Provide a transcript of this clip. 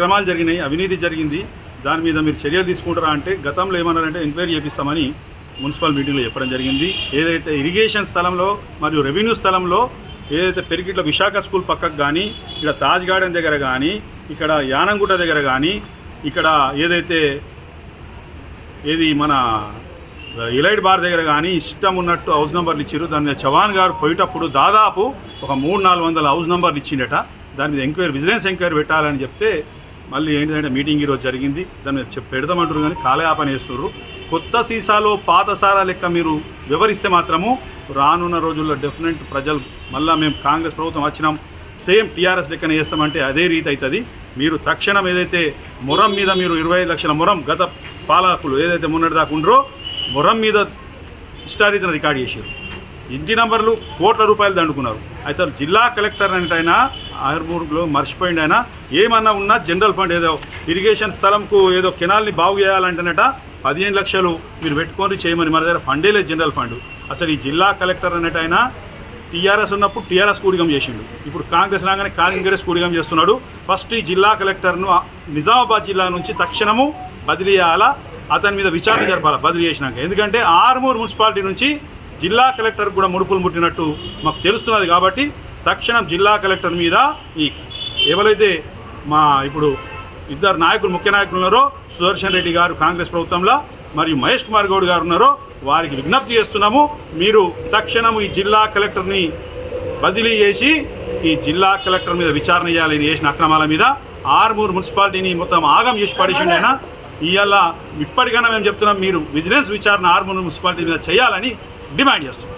క్రమాలు జరిగినాయి అవినీతి జరిగింది. దాని మీద మీరు చర్యలు తీసుకుంటారా అంటే గతంలో ఏమన్నారంటే ఎంక్వైరీ చేపిస్తామని మున్సిపల్ మీటింగ్లో చెప్పడం జరిగింది. ఏదైతే ఇరిగేషన్ స్థలంలో మరియు రెవెన్యూ స్థలంలో ఏదైతే పెరిగిట్ల విశాఖ స్కూల్ పక్కకు కానీ ఇక్కడ తాజ్ గార్డెన్ దగ్గర కానీ ఇక్కడ యానంగుట దగ్గర కానీ ఇక్కడ ఏదైతే ఏది మన ఇలైట్ బార్ దగ్గర కానీ ఇష్టం ఉన్నట్టు హౌస్ నెంబర్లు ఇచ్చారు దాని మీద చవాన్ గారు పోయేటప్పుడు దాదాపు ఒక మూడు నాలుగు వందల హౌస్ నెంబర్లు ఇచ్చిండట. దాని మీద ఎంక్వైరీ విజిలెన్స్ ఎంక్వైరీ పెట్టాలని చెప్తే మళ్ళీ ఏంటంటే మీటింగ్ ఈరోజు జరిగింది. దాన్ని పెడదామంటారు కానీ కాలయాపన చేస్తున్నారు. కొత్త సీసాలో పాత సారా లెక్క మీరు వివరిస్తే మాత్రము రానున్న రోజుల్లో డెఫినెట్ ప్రజలు మళ్ళీ మేము కాంగ్రెస్ ప్రభుత్వం వచ్చినాం. సేమ్ టీఆర్ఎస్ లెక్కన చేస్తామంటే అదే రీతి అవుతుంది మీరు తక్షణం ఏదైతే మొరం మీద మీరు ఇరవై ఐదు లక్షల మొరం గత పాలకులు ఏదైతే మొన్నటిదాకా ఉండరో మొరం మీద ఇష్టారీతిన రికార్డ్ చేశారు ఇంటి నంబర్లు కోట్ల రూపాయలు దండుకున్నారు. అయితే జిల్లా కలెక్టర్ అంటే ఆర్మూర్లో మర్చిపోయింది ఆయన. ఏమన్నా ఉన్నా జనరల్ ఫండ్ ఏదో ఇరిగేషన్ స్థలంకు ఏదో కెనాల్ని బాగు చేయాలంటేనట పదిహేను లక్షలు మీరు పెట్టుకొని చేయమని మన దగ్గర ఫండే లేదు జనరల్ ఫండ్. అసలు ఈ జిల్లా కలెక్టర్ అనేట ఆయన టీఆర్ఎస్ ఉన్నప్పుడు టీఆర్ఎస్ కూడిగం చేసిండు. ఇప్పుడు కాంగ్రెస్ రాగానే కాంగ్రెస్ కూడిగం చేస్తున్నాడు. ఫస్ట్ ఈ జిల్లా కలెక్టర్ను నిజామాబాద్ జిల్లా నుంచి తక్షణము బదిలీ చేయాలా? అతని మీద విచారణ జరపాలా? బదిలీ చేసినాక. ఎందుకంటే ఆర్మూర్ మున్సిపాలిటీ నుంచి జిల్లా కలెక్టర్ కూడా ముడుపులు ముట్టినట్టు మాకు తెలుస్తున్నది కాబట్టి తక్షణం జిల్లా కలెక్టర్ మీద ఈ ఎవరైతే మా ఇప్పుడు ఇద్దరు నాయకులు ముఖ్య నాయకులు ఉన్నారో సుదర్శన్ రెడ్డి గారు కాంగ్రెస్ ప్రభుత్వంలో మరియు మహేష్ కుమార్ గౌడ్ గారు ఉన్నారో వారికి విజ్ఞప్తి చేస్తున్నాము. మీరు తక్షణము ఈ జిల్లా కలెక్టర్ని బదిలీ చేసి ఈ జిల్లా కలెక్టర్ మీద విచారణ చేయాలని చేసిన అక్రమాల మీద ఆర్మూర్ మున్సిపాలిటీని మొత్తం ఆగం చేసి పడేసిండైనా ఇవాళ ఇప్పటికైనా మేము చెప్తున్నాం మీరు విజిలెన్స్ విచారణ ఆర్మూర్ మున్సిపాలిటీ మీద చేయాలని డిమాండ్ చేస్తున్నాం.